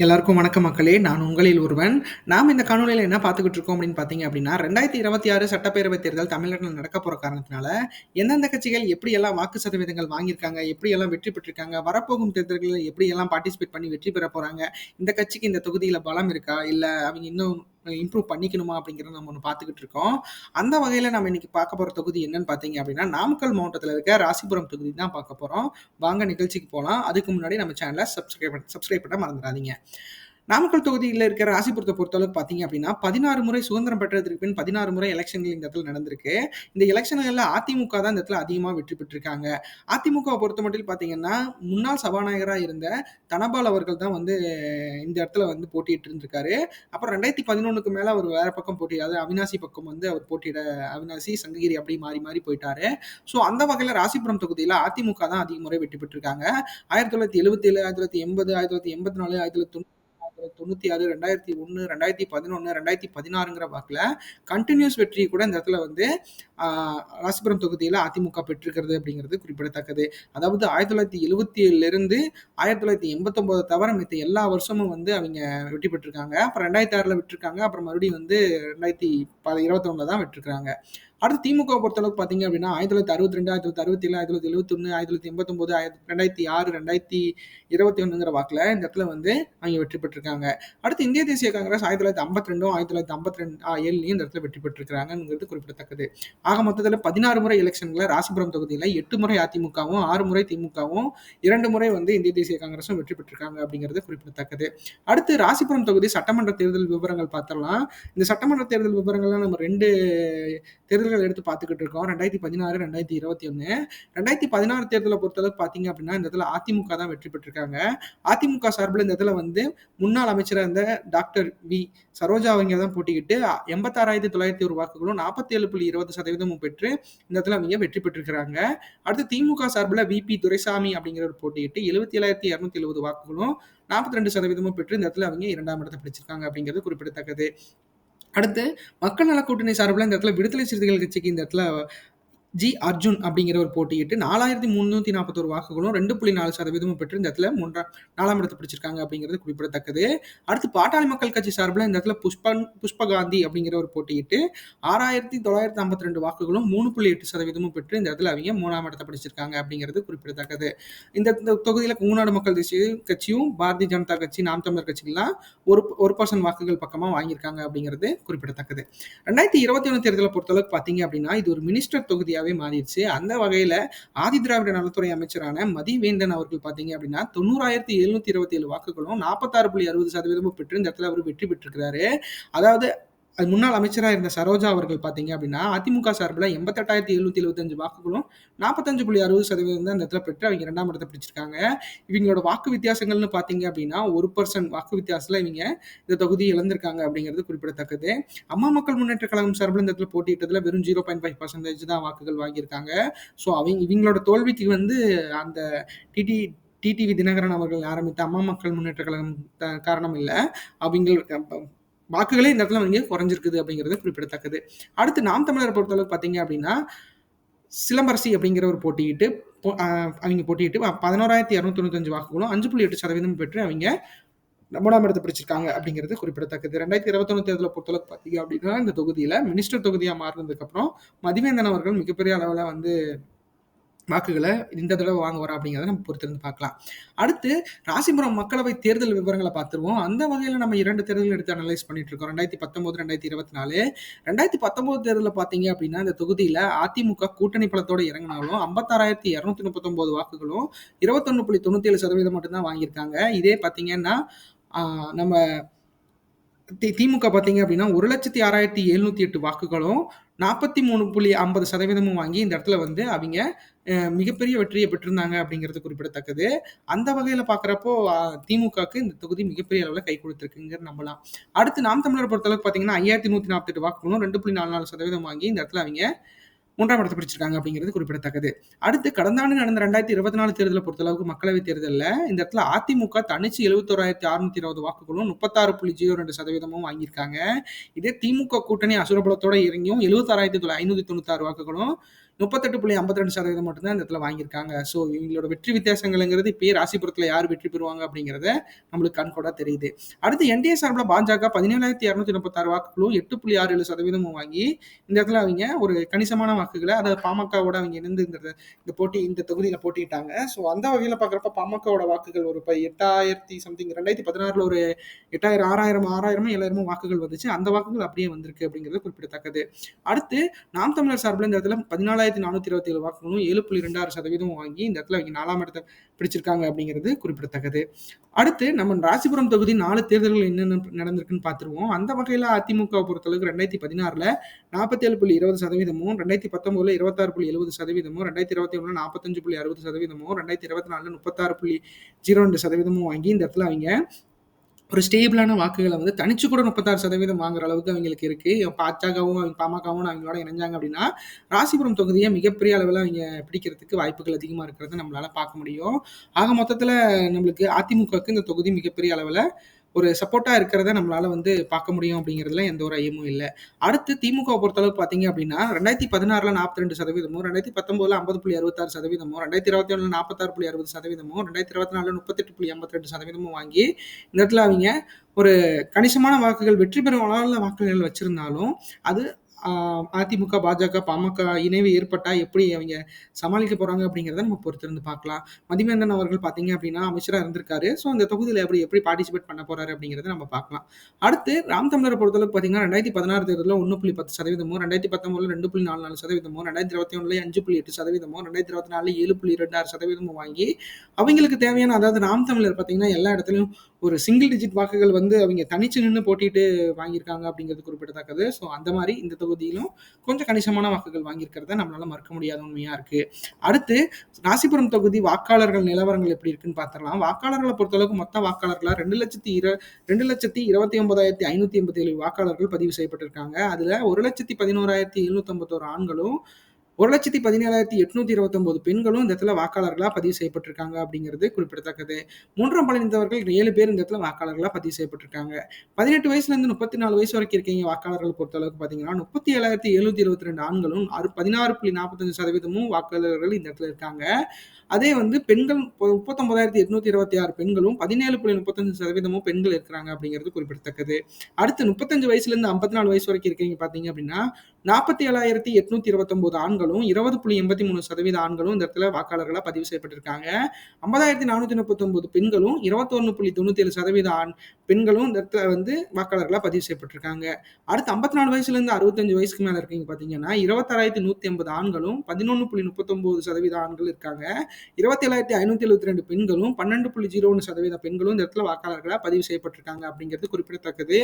எல்லாருக்கும் வணக்கம் மக்களே நான் உங்களில் ஒருவன். நாம் இந்த காணொலியில் என்ன பார்த்துக்கிட்டு இருக்கோம் அப்படின்னு பார்த்தீங்க அப்படின்னா ரெண்டாயிரத்தி இருபத்தி ஆறு சட்டப்பேரவை தேர்தல் தமிழ்நாட்டில் நடக்க போகிற காரணத்தினால எந்தெந்த கட்சிகள் எப்படியெல்லாம் வாக்கு சதவீதங்கள் வாங்கியிருக்காங்க எப்படியெல்லாம் வெற்றி பெற்றிருக்காங்க வரப்போகும் தேர்தல்களில் எப்படியெல்லாம் பார்ட்டிசிபேட் பண்ணி வெற்றி பெற போகிறாங்க இந்த கட்சிக்கு இந்த தொகுதியில் பலம் இருக்கா இல்லை அவங்க இன்னும் இம்ப்ரூவ் பண்ணிக்கணுமா அப்படிங்கிறத நம்ம ஒன்று பார்த்துக்கிட்டு இருக்கோம். அந்த வகையில் நம்ம இன்னைக்கு பார்க்க போகிற தொகுதி என்னன்னு பார்த்தீங்க அப்படின்னா நாமக்கல் மாவட்டத்தில் இருக்க ராசிபுரம் தொகுதி தான் பார்க்க போகிறோம் வாங்க நிகழ்ச்சிக்கு போகலாம் அதுக்கு முன்னாடி நம்ம சேனலை சப்ஸ்கிரைப் சப்ஸ்கிரைப் பண்ண மறந்துடாதீங்க. நாமக்கல் தொகுதியில் இருக்கிற ராசிபுரத்தை பொறுத்தளவுக்கு பார்த்தீங்க அப்படின்னா பதினாறு முறை சுதந்திரம் பெற்றதற்கு பின் பதினாறு முறை எலெக்ஷன்கள் இந்த இடத்துல நடந்திருக்கு. இந்த எலெக்ஷன்களில் அதிமுக தான் இந்த இடத்துல அதிகமாக வெற்றி பெற்றிருக்காங்க. அதிமுகவை பொறுத்த மட்டும் பார்த்தீங்கன்னா முன்னாள் சபாநாயகராக இருந்த தனபால் அவர்கள் தான் வந்து இந்த இடத்துல வந்து போட்டிட்டு இருந்திருக்காரு. அப்புறம் ரெண்டாயிரத்தி பதினொன்றுக்கு மேலே அவர் வேற பக்கம் போட்டி அதாவது அவினாசி பக்கம் வந்து அவர் போட்டியிட அவினாசி சங்ககிரி அப்படி மாறி மாறி போயிட்டாரு. ஸோ அந்த வகையில் ராசிபுரம் தொகுதியில் அதிமுக தான் அதிக முறை வெற்றி பெற்றிருக்காங்க. ஆயிரத்தி தொள்ளாயிரத்தி எழுபத்தி ஏழு ஆயிரத்தி தொள்ளாயிரத்தி எண்பது ஆயிரத்தி தொள்ளாயிரத்தி எண்பத்தி நாலு ஆயிரத்தி தொள்ளாயிரத்தி தொண்ணூத்தி ஆறு ரெண்டாயிரத்தி ஒன்று ரெண்டாயிரத்தி பதினொன்று ரெண்டாயிரத்தி பதினாறுங்கிற வாக்கில் கண்டினியூஸ் வெற்றி கூட இந்த இடத்துல வந்து ராசிபுரம் தொகுதியில் அதிமுக பெற்றிருக்கிறது அப்படிங்கிறது குறிப்பிடத்தக்கது. அதாவது ஆயிரத்தி தொள்ளாயிரத்தி எழுபத்தி ஏழுலேருந்து ஆயிரத்தி தொள்ளாயிரத்தி எண்பத்தொம்போதை தவிர மித்த எல்லா வருஷமும் வந்து அவங்க வெற்றி பெற்றிருக்காங்க. அப்புறம் ரெண்டாயிரத்தி ஆறில் விட்டுருக்காங்க. அப்புறம் மறுபடியும் வந்து ரெண்டாயிரத்தி ப இருபத்தொன்னில் தான் விட்டுருக்காங்க அடுத்து திமுக பொறுத்தளவுக்கு பார்த்தீங்க அப்படின்னா ஆயிரத்தி தொள்ளாயிரத்தி அறுபத்தி ரெண்டு ஆயிரத்தி தொள்ளாயிரத்தி அறுபத்தி ஏழு ஆயிரத்தி தொள்ளாயிரத்தி எழுபத்தொன்று ஆயிரத்தி தொள்ளாயிரத்தி எண்பத்தொம்போது ஆயிரத்தி ரெண்டாயிரத்தி ஆறு ரெண்டாயிரத்தி இருபத்தி ஒன்றுங்கிற வாக்கில் இந்த இடத்துல வந்து அவங்க வெற்றி பெற்றிருக்காங்க. அடுத்து இந்திய தேசிய காங்கிரஸ் ஆயிரத்தி தொள்ளாயிரத்தி ஐம்பத்தி ரெண்டும் ஆயிரத்தி தொள்ளாயிரத்தி ஐம்பத்தி ரெண்டு ஏழுலையும் இந்த இடத்துல வெற்றி பெற்றிருக்கிறாங்கிறது குறிப்பிடத்தக்கது. ஆக மொத்தத்தில் பதினாறு முறை எலெக்ஷன்ல ராசிபுரம் தொகுதியில் எட்டு முறை அதிமுகவும் ஆறு முறை திமுகவும் இரண்டு முறை வந்து இந்திய தேசிய காங்கிரஸும் வெற்றி பெற்றிருக்காங்க அப்படிங்கிறது குறிப்பிடத்தக்கது. அடுத்து ராசிபுரம் தொகுதி சட்டமன்ற தேர்தல் விவரங்கள் பார்த்தரலாம் இந்த சட்டமன்ற தேர்தல் விவரங்கள்லாம் நம்ம ரெண்டு தேர்தல் தேர்தல்கள் எடுத்து பார்த்துக்கிட்டு இருக்கோம். ரெண்டாயிரத்தி பதினாறு ரெண்டாயிரத்தி இருபத்தி ஒன்று ரெண்டாயிரத்தி பதினாறு தேர்தலை பொறுத்தளவுக்கு பார்த்தீங்க அப்படின்னா இந்த இடத்துல அதிமுக தான் வெற்றி பெற்றிருக்காங்க. அதிமுக சார்பில் இந்த இடத்துல வந்து முன்னாள் அமைச்சராக இருந்த டாக்டர் வி. சரோஜா அவங்க தான் போட்டிக்கிட்டு எண்பத்தாறாயிரத்தி தொள்ளாயிரத்தி ஒரு வாக்குகளும் நாற்பத்தி ஏழு புள்ளி இருபது சதவீதமும் பெற்று இந்த இடத்துல அவங்க வெற்றி பெற்றிருக்கிறாங்க. அடுத்து திமுக சார்பில் விபி துரைசாமி அப்படிங்கிறவர் போட்டிக்கிட்டு எழுபத்தி ஏழாயிரத்தி இரநூத்தி எழுபது வாக்குகளும் நாற்பத்தி ரெண்டு சதவீதமும் பெற்று இந்த இடத்துல அவங்க இரண்டாம் இடத்தை பிடிச்சிருக்காங்க அப்படிங்கிறது குறிப்பிடத்தக்கது. அடுத்து மக்கள் நல கூட்டணி சார்பில் இந்த இடத்துல விடுதலை சிறுத்தைகள் கட்சிக்கு இந்த இடத்துல ஜி அர்ஜுன் அப்படிங்கிற ஒரு போட்டியிட்டு நாலாயிரத்தி முந்நூற்றி நாற்பத்தொரு வாக்குகளும் ரெண்டு புள்ளி நாலு சதவீதமும் பெற்று இந்த இடத்துல மூன்றாம் நாலாம் இடத்தை பிடிச்சிருக்காங்க அப்படிங்கிறது குறிப்பிடத்தக்கது. அடுத்து பாட்டாளி மக்கள் கட்சி சார்பில் இந்த இடத்துல புஷ்பன் புஷ்பகாந்தி அப்படிங்கிற ஒரு போட்டியிட்டு ஆறாயிரத்தி தொள்ளாயிரத்தி ஐம்பத்தி ரெண்டு வாக்குகளும் மூணு புள்ளி எட்டு சதவீதமும் பெற்று இந்த இடத்துல அவங்க மூணாம் இடத்தை பிடிச்சிருக்காங்க அப்படிங்கிறது குறிப்பிடத்தக்கது. இந்த தொகுதியில் குங்குநாடு மக்கள் தேசிய கட்சியும் பாரதிய ஜனதா கட்சி நாம் தமிழர் கட்சிகள்லாம் ஒரு ஒரு பர்சன்ட் வாக்குகள் பக்கமாக வாங்கியிருக்காங்க அப்படிங்கிறது குறிப்பிடத்தக்கது. ரெண்டாயிரத்தி இருபத்தி ஒன்று தேர்தலை பொறுத்தளவுக்கு பார்த்தீங்க அப்படின்னா இது ஒரு மினிஸ்டர் தொகுதியாக தொகுதியாகவே மாறிடுச்சு. அந்த வகையில ஆதி திராவிட நலத்துறை அமைச்சரான மதிவேந்தன் அவர்கள் பார்த்தீங்க அப்படின்னா தொண்ணூறாயிரத்தி எழுநூத்தி இருபத்தி ஏழு வாக்குகளும் நாற்பத்தாறு புள்ளி அறுபது சதவீதமும் பெற்று இந்த இடத்துல அவர் வெற்றி பெற்றிருக்கிறாரு. அதாவது அது முன்னாள் அமைச்சராக இருந்த சரோஜா அவர்கள் பார்த்தீங்க அப்படின்னா அதிமுக சார்பில் எண்பத்தெட்டாயிரத்தி எழுநூத்தி எழுபத்தஞ்சு வாக்குகளும் நாற்பத்தஞ்சு புள்ளி அறுபது சதவீதம் தான் அந்த இடத்துல பெற்று அவங்க இரண்டாம் இடத்தை பிடிச்சிருக்காங்க. இவங்களோட வாக்கு வித்தியாசங்கள்னு பார்த்தீங்க அப்படின்னா ஒரு பர்சன்ட் வாக்கு வித்தியாசத்தில் இவங்க இந்த தொகுதி இழந்திருக்காங்க அப்படிங்கிறது குறிப்பிடத்தக்கது. அம்மா மக்கள் முன்னேற்ற கழகம் சார்பில் இந்த இடத்துல போட்டியிட்டதில் வெறும் ஜீரோ பாயிண்ட் ஃபைவ் பர்சன்டேஜ் தான் வாக்குகள் வாங்கியிருக்காங்க. ஸோ அவங்க இவங்களோட தோல்விக்கு வந்து அந்த டிடி டிடிவி தினகரன் அவர்கள் ஆரம்பித்த அம்மா மக்கள் முன்னேற்ற கழகம் காரணம் இல்லை. அவங்க வாக்குகளே இந்த இடத்துல இங்கே குறைஞ்சிருக்குது அப்படிங்கிறது குறிப்பிடத்தக்கது. அடுத்து நாம் தமிழரை பொறுத்தளவுக்கு பார்த்தீங்க அப்படின்னா சிலம்பரசி அப்படிங்கிற ஒரு போட்டியிட்டு அவங்க போட்டியிட்டு பதினோராயிரத்தி இரநூத்தொண்ணூத்தஞ்சு வாக்குகளும் அஞ்சு புள்ளி எட்டு சதவீதம் பெற்று அவங்க மூணாம் இடத்தை பிடிச்சிருக்காங்க அப்படிங்கிறது குறிப்பிடத்தக்கது. ரெண்டாயிரத்தி இருபத்தொன்னு தேர்தலை பொறுத்தளவுக்கு பார்த்தீங்க அப்படின்னா இந்த தொகுதியில் மினிஸ்டர் தொகுதியாக மாறினதுக்கப்புறம் மதிவேந்தன் அவர்கள் மிகப்பெரிய அளவில் வந்து வாக்குகளை இந்த தடவை வாங்க வரோம் அப்படிங்கிறத நம்ம பொறுத்திருந்து பார்க்கலாம். அடுத்து ராசிபுரம் மக்களவை தேர்தல் விவரங்களை பார்த்துருவோம். அந்த வகையில் நம்ம இரண்டு தேர்தல் எடுத்து அனலைஸ் பண்ணிட்டு இருக்கோம். ரெண்டாயிரத்தி பத்தொன்பது ரெண்டாயிரத்தி இருபத்தி நாலு. ரெண்டாயிரத்தி பத்தொன்பது தேர்தலில் பார்த்தீங்க அப்படின்னா இந்த தொகுதியில் அதிமுக கூட்டணி பலத்தோடு இறங்கினாலும் ஐம்பத்தாறாயிரத்தி இரநூத்தி முப்பத்தொம்போது வாக்குகளும் இருபத்தொன்னு புள்ளி தொண்ணூத்தி ஏழு சதவீதம் மட்டும்தான் வாங்கியிருக்காங்க. இதே பார்த்தீங்கன்னா நம்ம திமுக பார்த்தீங்க அப்படின்னா ஒரு லட்சத்தி ஆறாயிரத்தி எழுநூத்தி எட்டு வாக்குகளும் நாற்பத்தி மூணு புள்ளி ஐம்பது சதவீதமும் வாங்கி இந்த இடத்துல வந்து அவங்க மிகப்பெரிய வெற்றியை பெற்றிருந்தாங்க அப்படிங்கிறது குறிப்பிடத்தக்கது. அந்த வகையில் பார்க்குறப்போ திமுகவுக்கு இந்த தொகுதி மிகப்பெரிய அளவில் கை கொடுத்துருக்குங்கிற நம்பலாம். அடுத்து நாம் தமிழர் பொறுத்தளவுக்கு பார்த்தீங்கன்னா ஐயாயிரத்தி நூற்றி நாற்பத்தெட்டு வாக்குகளும் ரெண்டு புள்ளி நாலு நாலு சதவீதம் வாங்கி இந்த இடத்துல அவங்க மூன்றாம் இடத்தை பிடிச்சிருக்காங்க அப்படிங்கிறது குறிப்பிடத்தக்கது. அடுத்து கடந்த ஆண்டு நடந்த ரெண்டாயிரத்தி இருபத்தி நாலு தேர்தலை பொறுத்தளவுக்கு மக்களவைத் தேர்தலில் இந்த இடத்துல அதிமுக தனிச்சு எழுபத்தோராயிரத்தி அறுநூத்தி இருபது வாக்குகளும் முப்பத்தாறு புள்ளி ஜீரோ ரெண்டு சதவீதமும் வாங்கியிருக்காங்க. இதே திமுக கூட்டணி அசுரபலத்தோட இறங்கியும் எழுபத்தாறாயிரத்தி தொள்ளாயிரத்தி ஐநூத்தி தொண்ணூத்தாறு வாக்குகளும் முப்பத்தெட்டு புள்ளி ஐம்பத்தி ரெண்டு சதவீதம் மட்டும்தான் இந்த இடத்துல வாங்கியிருக்காங்க. ஸோ இவங்களோட வெற்றி வித்தியாசங்கள்ங்கிறது இப்பயே ராசிபுரத்தில் யார் வெற்றி பெறுவாங்க அப்படிங்கிறத நம்மளுக்கு கண்கூடா தெரியுது. அடுத்து என்டிஏ சார்பில் பாஜக பதினேழாயிரத்தி இரநூத்தி முப்பத்தாறு வாக்குகளும் எட்டு புள்ளி ஆறு ஏழு சதவீதமும் வாங்கி இந்த இடத்துல அவங்க ஒரு கணிசமான வாக்குகளை அதாவது பாமகவோட அவங்க இணைந்து இந்த இந்த போட்டி இந்த தொகுதியில் போட்டிட்டாங்க ஸோ அந்த வகையில் பார்க்குறப்ப பாமகவோட வாக்குகள் ஒரு இப்போ எட்டாயிரத்தி சம்திங் ரெண்டாயிரத்தி பதினாறில் ஒரு எட்டாயிரம் ஆறாயிரம் ஆறாயிரமோ ஏழாயிரமோ வாக்குகள் வந்துச்சு. அந்த வாக்குகள் அப்படியே வந்திருக்கு அப்படிங்கிறது குறிப்பிடத்தக்கது. அடுத்து நாம் தமிழர் சார்பில் இந்த இடத்துல பதினாலாயிரம் ரெண்டாயிரத்தி நானூற்றி இருபத்தி ஏழு வாக்குகளும் ஏழு புள்ளி ரெண்டாறு சதவீதம் வாங்கி இந்த இடத்துல அவங்க நாலாம் இடத்தை பிடிச்சிருக்காங்க அப்படிங்கிறது குறிப்பிடத்தக்கது. அடுத்து நம்ம ராசிபுரம் தொகுதி நாலு தேர்தல்கள் என்னென்ன நடந்திருக்குன்னு பார்த்துருவோம். அந்த வகையில் அதிமுக பொறுத்தளவுக்கு ரெண்டாயிரத்தி பதினாறுல நாற்பத்தி ஏழு புள்ளி இருபது சதவீதமும் ரெண்டாயிரத்தி பத்தொன்பதுல இருபத்தாறு புள்ளி எழுபது சதவீதமும் ரெண்டாயிரத்தி இருபத்தி ஒன்று நாற்பத்தஞ்சு புள்ளி அறுபது சதவீதமும் ரெண்டாயிரத்தி இருபத்தி நாலுல முப்பத்தாறு புள்ளி ஜீரோ ரெண்டு சதவீதமும் வாங்கி இந்த இடத்துல அவங்க ஒரு ஸ்டேபிளான வாக்குகளை வந்து தனிச்சு கூட முப்பத்தாறு சதவீதம் வாங்குற அளவுக்கு அவங்களுக்கு இருக்கு. பாஜகவும் அவங்க பாமகவும் அவங்களோட இணைஞ்சாங்க அப்படின்னா ராசிபுரம் தொகுதியை மிகப்பெரிய அளவில் அவங்க பிடிக்கிறதுக்கு வாய்ப்புகள் அதிகமாக இருக்கிறத நம்மளால பார்க்க முடியும். ஆக மொத்தத்தில் நம்மளுக்கு அதிமுகவுக்கு இந்த தொகுதி மிகப்பெரிய அளவில் ஒரு சப்போர்ட்டா இருக்கிறத நம்மளால வந்து பார்க்க முடியும் அப்படிங்கிறதுல எந்த ஒரு ஐயமும் இல்லை. அடுத்து திமுக பொறுத்தளவு பார்த்தீங்க அப்படின்னா ரெண்டாயிரத்தி பதினாறுல நாற்பத்தி ரெண்டு சதவீதமும் ரெண்டாயிரத்தி பத்தொன்பதுல ஐம்பது புள்ளி அறுபத்தாறு சதவீதமும் ரெண்டாயிரத்தி இருபத்தி ஒன்று நாற்பத்தாறு புள்ளி அறுபது சதவீதமும் ரெண்டாயிரத்தி இருபத்தி நாலுல முப்பத்தெட்டு புள்ளி ஐம்பத்தி ரெண்டு சதவீதமும் வாங்கி இந்த இடத்துல அவங்க ஒரு கணிசமான வாக்குகள் வெற்றி பெறும் அளவில் வாக்குகள் வச்சிருந்தாலும் அது அதிமுக பாஜக பாமக இணைவு ஏற்பட்டா எப்படி அவங்க சமாளிக்க போறாங்க அப்படிங்கிறத நம்ம பொறுத்திருந்து பார்க்கலாம். மதிவேந்தன் அவர்கள் பார்த்தீங்க அப்படின்னா அமைச்சராக இருந்திருக்காரு. ஸோ அந்த தொகுதியில் எப்படி எப்படி பார்ட்டிசிபேட் பண்ண போறாரு அப்படிங்கிறத நம்ம பார்க்கலாம். அடுத்து ராம் தமிழரை பொறுத்தளவுக்கு பார்த்தீங்கன்னா ரெண்டாயிரத்தி பதினாறு தேர்தலில் ஒன்று புள்ளி பத்து சதவீதமோ ரெண்டாயிரத்தி பத்தொன்பதுல ரெண்டு புள்ளி நாலு நாலு சதவீதமோ ரெண்டாயிரத்தி இருபத்தி ஒன்றுல அஞ்சு புள்ளி எட்டு சதவீதமோ ரெண்டாயிரத்தி இருபத்தி நாலு ஏழு புள்ளி ரெண்டு ஆறு சதவீதமும் வாங்கி அவங்களுக்கு தேவையான அதாவது ராம் தமிழர் பார்த்தீங்கன்னா எல்லா இடத்துலையும் ஒரு சிங்கிள் டிஜிட் வாக்குகள் வந்து அவங்க தனிச்சு நின்று போட்டிட்டு வாங்கியிருக்காங்க அப்படிங்கிறது குறிப்பிடத்தக்கது ஸோ அந்த மாதிரி இந்த தொகுதியிலும் கொஞ்சம் கணிசமான வாக்குகள் வாங்கியிருக்கிறத நம்மளால மறுக்க முடியாத உண்மையா இருக்கு. அடுத்து ராசிபுரம் தொகுதி வாக்காளர்கள் நிலவரங்கள் எப்படி இருக்குன்னு பார்த்துடலாம். வாக்காளர்களை பொறுத்தளவுக்கு மொத்த வாக்காளர்களா ரெண்டு லட்சத்தி இரு ரெண்டு லட்சத்தி இருபத்தி ஒன்பதாயிரத்தி ஐநூத்தி எண்பத்தி ஏழு வாக்காளர்கள் பதிவு செய்யப்பட்டிருக்காங்க. அதுல ஒரு லட்சத்தி பதினோராயிரத்தி எழுநூத்தி ஐம்பத்தோரு ஆண்களும் ஒரு லட்சத்தி பதினேழாயிரத்தி எட்நூத்தி இருபத்தொன்பது பெண்களும் இந்த இடத்துல வாக்காளர்களாக பதிவு செய்யப்பட்டிருக்காங்க அப்படிங்கிறது குறிப்பிடத்தக்கது. மூன்றாம் பழனிந்தவர்கள் ஏழு பேர் இந்த இடத்துல வாக்காளர்களாக பதிவு செய்யப்பட்டிருக்காங்க. பதினெட்டு வயசுல இருந்து முப்பத்தி நாலு வயசு வரைக்கும் இருக்கீங்க வாக்காளர்கள் பொறுத்தளவுக்கு பார்த்தீங்கன்னா முப்பத்தி ஏழாயிரத்தி எழுநூத்தி இருபத்தி ரெண்டு ஆண்களும் பதினாறு புள்ளி நாற்பத்தஞ்சு சதவீதமும் வாக்காளர்கள் இந்த இடத்துல இருக்காங்க. அதே வந்து பெண்கள் முப்பத்தொன்பதாயிரத்தி எட்நூத்தி இருபத்தி ஆறு பெண்களும் பதினேழு புள்ளி முப்பத்தஞ்சு சதவீதமும் பெண்கள் இருக்கிறாங்க அப்படிங்கிறது குறிப்பிடத்தக்கது. அடுத்து முப்பத்தஞ்சு வயசுல இருந்து ஐம்பத்தி நாலு வயசு வரைக்கும் இருக்கீங்க பாத்தீங்க அப்படின்னா நாற்பத்தி ஏழாயிரத்தி எட்நூத்தி இருபத்தொன்பது ஆண்களும் இருபது புள்ளி எண்பத்தி மூணு சதவீத ஆண்களும் இந்த இடத்துல வாக்காளர்களாக பதிவு செய்யப்பட்டிருக்காங்க. ஐம்பதாயிரத்தி நானூற்றி முப்பத்தொன்பது பெண்களும் இருபத்தொன்னு புள்ளி தொண்ணூத்தி ஏழு சதவீத ஆண் பெண்களும் இந்த இடத்துல வந்து வாக்காளர்களாக பதிவு செய்யப்பட்டிருக்காங்க. அடுத்து ஐம்பத்தி நாலு வயசுலேருந்து அறுபத்தஞ்சு வயசுக்கு மேலே இருக்கீங்க பார்த்தீங்கன்னா இருபத்தாறாயிரத்தி நூற்றி ஐம்பது ஆண்களும் பதினொன்று புள்ளி முப்பத்தொம்போது சதவீத ஆண்கள் இருக்காங்க. இருபத்தி ஐநூற்றி எழுபத்தி ரெண்டு பெண்களும் பன்னெண்டு புள்ளி ஜீரோ ஒன்று சதவீத பெண்களும் இந்த இடத்துல வாக்காளர்களாக பதிவு செய்யப்பட்டிருக்காங்க அப்படிங்கிறது குறிப்பிடத்தக்கது.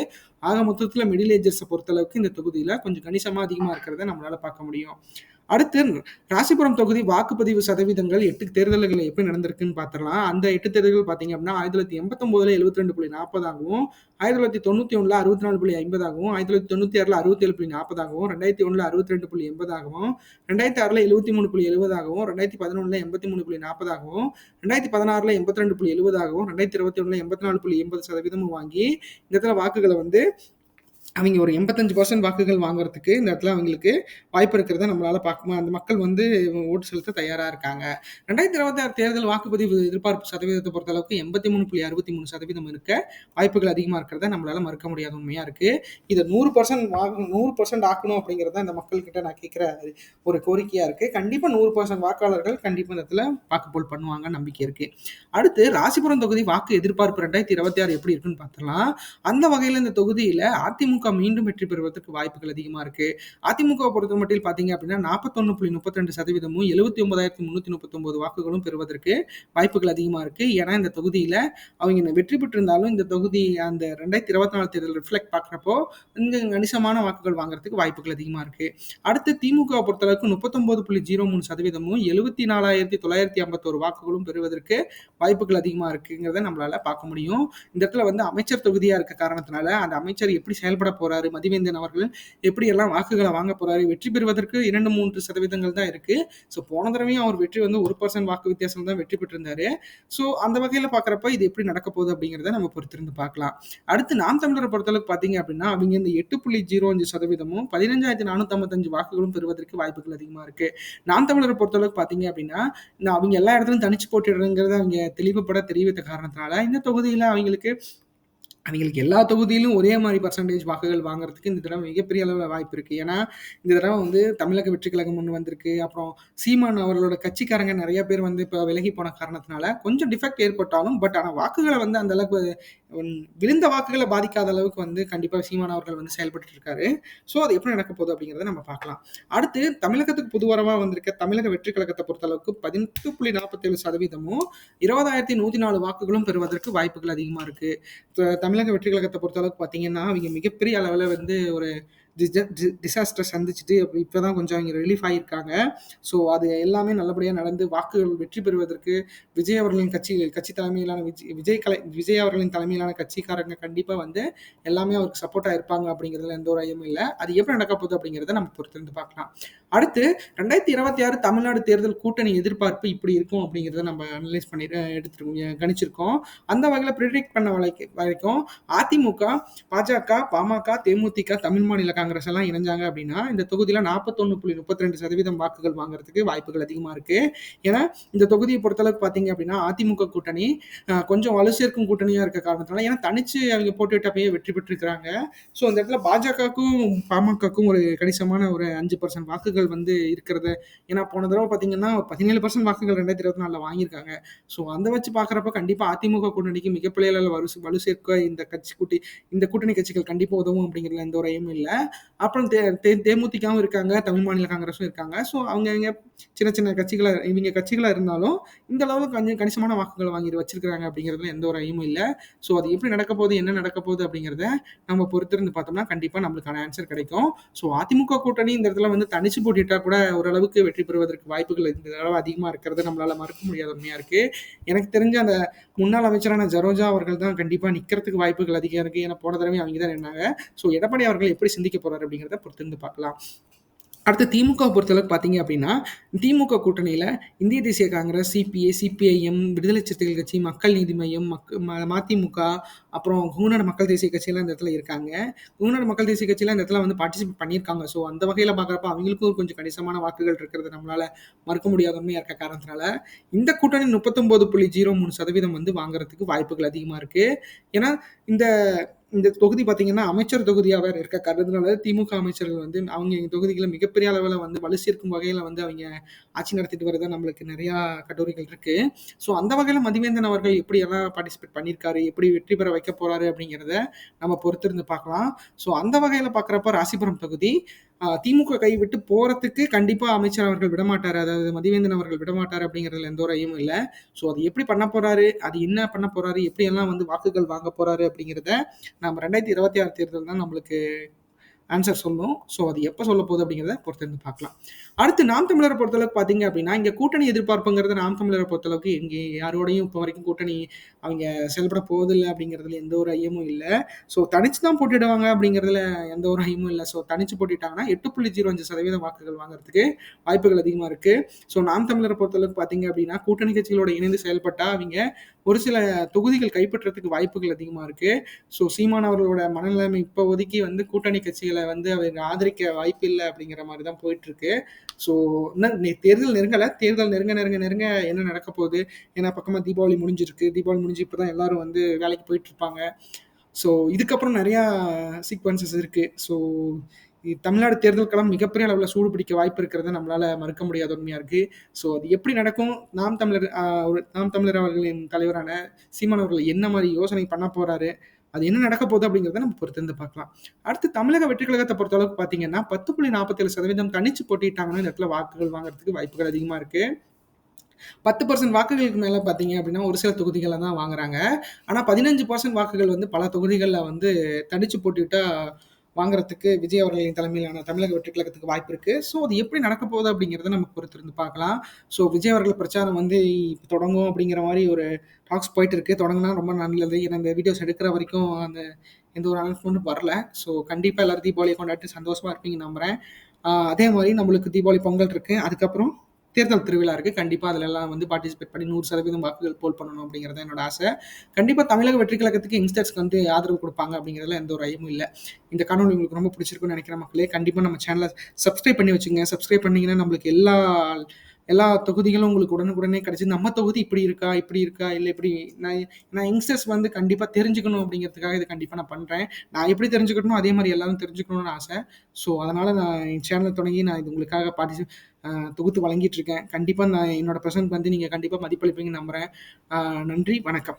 ஆக மொத்தத்தில் மிடில் ஏஜர்ஸை பொறுத்தளவுக்கு இந்த தொகுதியில் கொஞ்சம் கணிசமாக அதிகமாக இருக்கிறத நம்மளால பார்க்க முடியும். அடுத்து ராசிபுரம் தொகுதி வாக்குப்பதிவு சதவீதங்கள் எட்டு தேர்தல்கள் எப்படி நடந்திருக்குன்னு பார்த்துடலாம். அந்த எட்டு தேர்தல்கள் பார்த்தீங்க அப்படின்னா ஆயிரத்தி தொள்ளாயிரத்தி எண்பத்தொம்போதுல எழுபத்தி ரெண்டு புள்ளி நாற்பதாகவும் ஆயிரத்தி தொள்ளாயிரத்தி தொண்ணூத்தி ஒன்றில் அறுபத்தி நாலு புள்ளி ஐம்பதாகவும் ஆயிரத்தி தொள்ளாயிரத்தி தொண்ணூத்தி ஆறுல அறுபத்தி ஏழு புள்ளி நாற்பதாகவும் ரெண்டாயிரத்தி ஒண்ணுல அறுபத்தி ரெண்டு புள்ளி எண்பதாகவும் ரெண்டாயிரத்தி ஆறுல எழுபத்தி மூணு புள்ளி எழுபதாகவும் ரெண்டாயிரத்தி பதினொன்றில் எண்பத்தி மூணு புள்ளி நாற்பதாகவும் ரெண்டாயிரத்தி பதினாறுல எண்பத்தி ரெண்டு புள்ளி எழுபதாகவும் ரெண்டாயிரத்தி இருபத்தி ஒன்றில் எண்பத்தி நாலு புள்ளி எண்பது சதவீதமும் வாங்கி இந்த இடத்துல வாக்குகளை வந்து அவங்க ஒரு எண்பத்தஞ்சு பர்சன்ட் வாக்குகள் வாங்குறதுக்கு இந்த இடத்துல அவங்களுக்கு வாய்ப்பு இருக்கிறத நம்மளால பார்க்க அந்த மக்கள் வந்து ஓட்டு செலுத்த தயாராக இருக்காங்க. ரெண்டாயிரத்தி இருபத்தி ஆறு தேர்தல் வாக்குப்பதிவு எதிர்பார்ப்பு சதவீதத்தை பொறுத்த அளவுக்கு எண்பத்தி மூணு புள்ளி அறுபத்தி மூணு சதவீதம் இருக்க. வாய்ப்புகள் அதிகமாக இருக்கிறத நம்மளால மறுக்க முடியாத உண்மையா இருக்கு. இதை நூறு பர்சன்ட் வாங்கணும் நூறு பர்சன்ட் ஆக்கணும் அப்படிங்கிறத இந்த மக்கள்கிட்ட நான் கேட்குற ஒரு கோரிக்கையா இருக்கு. கண்டிப்பாக நூறு பர்சன்ட் வாக்காளர்கள் கண்டிப்பாக இந்த இடத்துல வாக்குப்போல் பண்ணுவாங்க நம்பிக்கை இருக்கு. அடுத்து ராசிபுரம் தொகுதி வாக்கு எதிர்பார்ப்பு ரெண்டாயிரத்தி இருபத்தி ஆறு எப்படி இருக்குன்னு பார்த்தலாம் அந்த வகையில் இந்த தொகுதியில் அதிமுக மீண்டும் வெற்றி பெறுவதற்கு வாய்ப்புகள் அதிகமா இருக்கு. அதிமுக பொறுத்த மட்டும் பாத்தீங்க அப்படின்னா நாற்பத்தொன்னு புள்ளி முப்பத்தி ரெண்டு சதவீதமும் எழுபத்தி ஒன்பதாயிரத்தி முன்னூத்தி முப்பத்தொன்பது வாக்குகளும் பெறுவதற்கு வாய்ப்புகள் அதிகமா இருக்கு. ஏன்னா இந்த தொகுதியில அவங்க வெற்றி பெற்றிருந்தாலும் இந்த தொகுதி அந்த ரெண்டாயிரத்தி இருபத்தி நாலு தேர்தல் ரிஃப்ளெக்ட் பாக்குறப்போ இங்க கணிசமான வாக்குகள் வாங்குறதுக்கு வாய்ப்புகள் அதிகமா இருக்கு. அடுத்து திமுக பொறுத்தளவுக்கு முப்பத்தொன்பது புள்ளி ஜீரோ மூணு சதவீதமும் எழுபத்தி நாலாயிரத்தி தொள்ளாயிரத்தி ஐம்பத்தோரு வாக்குகளும் பெறுவதற்கு வாய்ப்புகள் அதிகமா இருக்குங்கிறத நம்மளால பார்க்க முடியும். இந்த இடத்துல வந்து அமைச்சர் தொகுதியா இருக்க காரணத்தினால அந்த அமைச்சர் எப்படி செயல்பட போறாரு மதிவேந்தன் அவர்கள். எப்படியெல்லாம் வாக்குகளை வாங்க போறாரு வெற்றி பெறுவதற்கு இரண்டு மூன்று சதவீதங்கள் தான் இருக்கு. ஸோ போன தடவையும் அவர் வெற்றி வந்து ஒரு பர்சன்ட் வாக்கு வித்தியாசம் தான் வெற்றி பெற்றிருந்தாரு. ஸோ அந்த வகையில் பார்க்குறப்ப இது எப்படி நடக்க போகுது அப்படிங்கிறத நம்ம பொறுத்திருந்து பார்க்கலாம். அடுத்து நாம் தமிழரை பொறுத்தளவுக்கு பார்த்தீங்க அப்படின்னா அவங்க இந்த எட்டு புள்ளி ஜீரோ அஞ்சு சதவீதமும் பதினஞ்சாயிரத்தி நானூற்றம்பத்தஞ்சு வாக்குகளும் பெறுவதற்கு வாய்ப்புகள் அதிகமாக இருக்கு. நாம் தமிழரை பொறுத்தளவுக்கு பார்த்தீங்க அப்படின்னா அவங்க எல்லா இடத்துலையும் தனிச்சு போட்டிடுறதுங்கிறத அவங்க தெளிவுபட தெரிவித்த காரணத்தினால இந்த தொகுதியில் அவங்களுக்கு அவங்களுக்கு எல்லா தொகுதியிலும் ஒரே மாதிரி பர்சன்டேஜ் வாக்குகள் வாங்குறதுக்கு இந்த தடவை மிகப்பெரிய அளவில் வாய்ப்பு இருக்குது ஏன்னா இந்த தடவை வந்து தமிழக வெற்றி கழகம் ஒன்று வந்திருக்கு. அப்புறம் சீமான் அவர்களோட கட்சிக்காரங்க நிறைய பேர் வந்து இப்போ விலகி போன காரணத்தினால கொஞ்சம் டிஃபெக்ட் ஏற்பட்டாலும் பட் ஆனால் வாக்குகளை வந்து அந்த அளவுக்கு விழுந்த வாக்குகளை பாதிக்காத அளவுக்கு வந்து கண்டிப்பாக சீமான் அவர்கள் வந்து செயல்பட்டு இருக்காரு. ஸோ அது எப்படி நடக்க போகுது அப்படிங்கிறத நம்ம பார்க்கலாம். அடுத்து தமிழகத்துக்கு புதுவரமாக வந்திருக்க தமிழக வெற்றி கழகத்தை பொறுத்தளவுக்கு பதினெட்டு புள்ளி நாற்பத்தேழு சதவீதமும் இருபதாயிரத்தி நூற்றி நாலு வாக்குகளும் பெறுவதற்கு வாய்ப்புகள் அதிகமாக இருக்குது தமிழ் தமிழக வெற்றி கழகத்தை பொறுத்த அளவுக்கு பார்த்தீங்கன்னா அவங்க மிகப்பெரிய அளவில் வந்து ஒரு டிசாஸ்டர் சந்திச்சுட்டு இப்போ தான் கொஞ்சம் அவங்க ரிலீஃப் ஆகியிருக்காங்க. ஸோ அது எல்லாமே நல்லபடியாக நடந்து வாக்குகள் வெற்றி பெறுவதற்கு விஜய் அவர்களின் கட்சி கட்சி தலைமையிலான விஜய் விஜய் கலை விஜய் அவர்களின் தலைமையிலான கட்சிக்காரங்க கண்டிப்பாக வந்து எல்லாமே அவருக்கு சப்போர்ட்டாக இருப்பாங்க அப்படிங்கிறதுல எந்த ஒரு ஐயமும் இல்லை. அது எப்படி நடக்க போகுது அப்படிங்கிறத நம்ம பொறுத்திருந்து பார்க்கலாம். அடுத்து ரெண்டாயிரத்தி இருபத்தி ஆறு தமிழ்நாடு தேர்தல் கூட்டணி எதிர்பார்ப்பு இப்படி இருக்கும் அப்படிங்கிறத நம்ம அனலைஸ் பண்ணி எடுத்துருக்கோம் கணிச்சிருக்கோம். அந்த வகையில் ப்ரிடிக்ட் பண்ண வரைக்கும் அதிமுக பாஜக பாமக தேமுதிக தமிழ் மாநில காங்கிரஸ் எல்லாம் இணைஞ்சாங்க அப்படின்னா இந்த தொகுதியில் நாற்பத்தொன்னு புள்ளி முப்பத்தி ரெண்டு சதவீதம் வாக்குகள் வாங்குறதுக்கு வாய்ப்புகள் அதிகமாக இருக்கு. ஏன்னா இந்த தொகுதியை பொறுத்தளவுக்கு பார்த்தீங்க அப்படின்னா அதிமுக கூட்டணி கொஞ்சம் வலு சேர்க்கும் கூட்டணியாக இருக்க காரணத்தினால ஏன்னா தனிச்சு அவங்க போட்டுவிட்டப்பயே வெற்றி பெற்றிருக்கிறாங்க. ஸோ அந்த இடத்துல பாஜகவுக்கும் பாமகக்கும் ஒரு கணிசமான ஒரு அஞ்சு பர்சன்ட் வாக்குகள் வந்து இருக்கிறது. ஏன்னா போன தடவை பார்த்தீங்கன்னா பதினேழு பர்சன்ட் வாக்குகள் ரெண்டாயிரத்தி இருபத்தி நாலில் வாங்கியிருக்காங்க. ஸோ அந்த வச்சு பார்க்குறப்ப கண்டிப்பாக அதிமுக கூட்டணிக்கு மிகப்பெரிய அளவில் வலு வலு சேர்க்க இந்த கட்சி கூட்டி இந்த கூட்டணி கட்சிகள் கண்டிப்பாக உதவும் அப்படிங்கிறதுல எந்த ஒரு இல்லை. அப்புறம் தே தே தேமுதிகவும் இருக்காங்க தமிழ் மாநில காங்கிரஸும் இருக்காங்க. ஸோ அவங்க இங்கே சின்ன சின்ன கட்சிகளாக இவங்க கட்சிகளாக இருந்தாலும் இந்த அளவுக்கு கொஞ்சம் கணிசமான வாக்குகள் வாங்கி வச்சிருக்காங்க அப்படிங்கிறதுல எந்த ஒரு ஐயமும் இல்லை. ஸோ அது எப்படி நடக்க போகுது என்ன நடக்க போகுது அப்படிங்கிறத நம்ம பொறுத்திருந்து பார்த்தோம்னா கண்டிப்பாக நம்மளுக்கான ஆன்சர் கிடைக்கும். ஸோ அதிமுக கூட்டணி இந்த இடத்துல வந்து தனிச்சு போட்டிட்டா கூட ஓரளவுக்கு வெற்றி பெறுவதற்கு வாய்ப்புகள் இந்த அளவு அதிகமாக இருக்கிறது நம்மளால மறுக்க முடியாத உண்மையாக இருக்கு. எனக்கு தெரிஞ்ச அந்த முன்னாள் அமைச்சரான ஜரோஜா அவர்கள் தான் கண்டிப்பாக நிற்கிறதுக்கு வாய்ப்புகள் அதிகம் இருக்கு. ஏன்னா போன தடவை அவங்க தான் நின்னாங்க. ஸோ எடப்பாடி அவர்கள் எப்படி சிந்திக்க போறாரு அப்படிங்கிறத பொறுத்திருந்து பார்க்கலாம். அடுத்து திமுக பொறுத்தளவுக்கு பார்த்தீங்க அப்படின்னா திமுக கூட்டணியில் இந்திய தேசிய காங்கிரஸ் சிபிஐ சிபிஐஎம் விடுதலை சிறுத்தைகள் கட்சி மக்கள் நீதி மையம் மக் மதிமுக அப்புறம் குங்குநாடு மக்கள் தேசிய கட்சியெல்லாம் இந்த இடத்துல இருக்காங்க. குங்குநாடு மக்கள் தேசிய கட்சியெல்லாம் இந்த இடத்துல வந்து பார்ட்டிசிபேட் பண்ணியிருக்காங்க. ஸோ அந்த வகையில் பார்க்குறப்ப அவங்களுக்கும் கொஞ்சம் கணிசமான வாக்குகள் இருக்கிறது நம்மளால் மறுக்க முடியாத உண்மையாக இருக்க காரணத்தினால இந்த கூட்டணி முப்பத்தொம்போது புள்ளி ஜீரோ மூணு சதவீதம் வந்து வாங்குறதுக்கு வாய்ப்புகள் அதிகமாக இருக்குது ஏன்னா இந்த இந்த தொகுதி பார்த்தீங்கன்னா அமைச்சர் தொகுதியாக வேறு இருக்க கருதுனால திமுக அமைச்சர்கள் வந்து அவங்க எங்கள் தொகுதிகளை மிகப்பெரிய அளவில் வந்து வலு சேர்க்கும் வகையில் வந்து அவங்க ஆட்சி நடத்திட்டு வரதான் நம்மளுக்கு நிறையா கட்டுரைகள் இருக்குது ஸோ அந்த வகையில் மதிவேந்தன் அவர்கள் எப்படி எல்லாம் பார்ட்டிசிபேட் பண்ணியிருக்காரு? எப்படி வெற்றி பெற வைக்க போகிறாரு அப்படிங்கிறத நம்ம பொறுத்திருந்து பார்க்கலாம். ஸோ அந்த வகையில் பார்க்குறப்ப ராசிபுரம் தொகுதி திமுக கைவிட்டு போறதுக்கு கண்டிப்பா அமைச்சர் அவர்கள் விடமாட்டார். அதாவது மதிவேந்தன் அவர்கள் விடமாட்டார் அப்படிங்கிறதுல எந்த ஒரு ஐயமும் இல்லை. ஸோ அது எப்படி பண்ண போறாரு? அது என்ன பண்ண போறாரு? எப்படி எல்லாம் வந்து வாக்குகள் வாங்க போறாரு அப்படிங்கிறத நம்ம ரெண்டாயிரத்தி இருபத்தி ஆறு தேர்தல் தான் நம்மளுக்கு ஆன்சர் சொல்லும். ஸோ அது எப்போ சொல்ல போகுது அப்படிங்கிறத பொறுத்திருந்து பார்க்கலாம். அடுத்து நாம் தமிழரை பொறுத்தளவுக்கு பார்த்தீங்க அப்படின்னா இங்கே கூட்டணி எதிர்பார்ப்புங்கிறது நாம் தமிழரை பொறுத்தளவுக்கு இங்கே யாரோடையும் இப்போ வரைக்கும் கூட்டணி அவங்க செயல்பட போவதில்லை அப்படிங்கிறதுல எந்த ஒரு ஐயமும் இல்லை. ஸோ தனிச்சு தான் போட்டிடுவாங்க அப்படிங்கிறதுல எந்த ஒரு ஐயமும் இல்லை. ஸோ தனிச்சு போட்டிட்டாங்கன்னா எட்டு புள்ளி ஜீரோ அஞ்சு சதவீதம் வாக்குகள் வாங்குறதுக்கு வாய்ப்புகள் அதிகமாக இருக்குது ஸோ நாம் தமிழரை பொறுத்தளவுக்கு பார்த்தீங்க அப்படின்னா கூட்டணி கட்சிகளோட இணைந்து செயல்பட்டால் அவங்க ஒரு சில தொகுதிகள் கைப்பற்றுறதுக்கு வாய்ப்புகள் அதிகமாக இருக்குது ஸோ சீமான் அவர்களோட மனநிலைமை இப்போ ஒதுக்கி வந்து கூட்டணி கட்சிகள் வந்து அவங்க ஆதரிக்க வாய்ப்பு இல்லை அப்படிங்கிற மாதிரி தான் போயிட்டுருக்கு. ஸோ இன்னும் தேர்தல் நெருங்கலை. தேர்தல் நெருங்க நெருங்க நெருங்க என்ன நடக்க போகுது? ஏன்னா பக்கமாக தீபாவளி முடிஞ்சிருக்கு. தீபாவளி முடிஞ்சு இப்போ தான் எல்லாரும் வந்து வேலைக்கு போயிட்டு இருப்பாங்க ஸோ இதுக்கப்புறம் நிறையா சீக்வன்சஸ் இருக்குது ஸோ தமிழ்நாடு தேர்தல் மிகப்பெரிய அளவில் சூடு பிடிக்க வாய்ப்பு இருக்கிறத நம்மளால மறுக்க முடியாத உண்மையாக இருக்கு. ஸோ அது எப்படி நடக்கும்? நாம் தமிழர் நாம் தமிழர் அவர்களின் தலைவரான சீமான் அவர்கள் என்ன மாதிரி யோசனை பண்ண போறாரு? அது என்ன நடக்க போகுது அப்படிங்கிறத நம்ம பொறுத்திருந்து பார்க்கலாம். அடுத்து தமிழக வெற்றி கழகத்தை பொறுத்த அளவுக்கு பார்த்தீங்கன்னா பத்து புள்ளி நாற்பத்தேழு சதவீதம் தனிச்சு போட்டிட்டாங்கன்னா இந்த இடத்துல வாக்குகள் வாங்குறதுக்கு வாய்ப்புகள் அதிகமாக இருக்கு. பத்து பர்சன்ட் வாக்குகளுக்கு மேலே பார்த்தீங்க அப்படின்னா ஒரு சில தொகுதிகளில் தான் வாங்குறாங்க. ஆனால் பதினஞ்சு பர்சன்ட் வாக்குகள் வந்து பல தொகுதிகளில் வந்து தனிச்சு போட்டுவிட்டா வாங்குறதுக்கு விஜய் அவர்களின் தலைமையிலான தமிழக வெற்றி கழகத்துக்கு வாய்ப்பு இருக்குது ஸோ அது எப்படி நடக்க போகுது அப்படிங்கிறத நம்ம பொறுத்திருந்து பார்க்கலாம். ஸோ விஜய் அவர்கள் பிரச்சாரம் வந்து இப்போ தொடங்கும் அப்படிங்கிற மாதிரி ஒரு டாக்ஸ் போயிட்டு இருக்கு. தொடங்கினா ரொம்ப நல்லது ஏன்னா இந்த வீடியோஸ் எடுக்கிற வரைக்கும் அந்த எந்த ஒரு அனௌன்ஸ்மெண்ட்டும் வரல. ஸோ கண்டிப்பாக எல்லாரும் தீபாவளியை கொண்டாடி சந்தோஷமா இருப்பீங்க நம்புறேன். அதே மாதிரி நம்மளுக்கு தீபாவளி பொங்கல் இருக்கு. அதுக்கப்புறம் தேர்தல் திருவிழா இருக்கு. கண்டிப்பா அதுல எல்லாம் வந்து பார்ட்டிசிபேட் பண்ணி நூறு சதவீதம் வாக்குகள் போல் பண்ணணும் அப்படிங்கிறது என்னோட ஆசை. கண்டிப்பா தமிழக வெற்றி கழகத்துக்கு யங்ஸ்டர்ஸ்க்கு வந்து ஆதரவு கொடுப்பாங்க அப்படிங்கிறதுல எந்த ஒரு ஐயமும் இல்லை. இந்த காணொலி உங்களுக்கு ரொம்ப பிடிச்சிருக்குன்னு நினைக்கிற மக்களே கண்டிப்பா நம்ம சேனலை சப்ஸ்கிரைப் பண்ணி வச்சுங்க சப்ஸ்கிரைப் பண்ணீங்கன்னா நம்மளுக்கு எல்லா எல்லா தொகுதிகளும் உங்களுக்கு உடனுக்குடனே கிடைச்சி நம்ம தொகுதி இப்படி இருக்கா? இப்படி இருக்கா? இல்லை இப்படி நான் நான் யங்ஸ்டர்ஸ் வந்து கண்டிப்பாக தெரிஞ்சுக்கணும் அப்படிங்கிறதுக்காக இதை கண்டிப்பாக நான் பண்ணுறேன் நான் எப்படி தெரிஞ்சுக்கணும் அதே மாதிரி எல்லாரும் தெரிஞ்சுக்கணும்னு ஆசை. ஸோ அதனால் நான் என் சேனலை தொடங்கி நான் இது உங்களுக்காக பார்ட்டிசி தொகுத்து வழங்கிட்டு இருக்கேன். கண்டிப்பாக நான் என்னோட ப்ரெசன்ட் வந்து நீங்கள் கண்டிப்பாக மதிப்பளிப்பீங்கன்னு நம்புகிறேன் நன்றி வணக்கம்.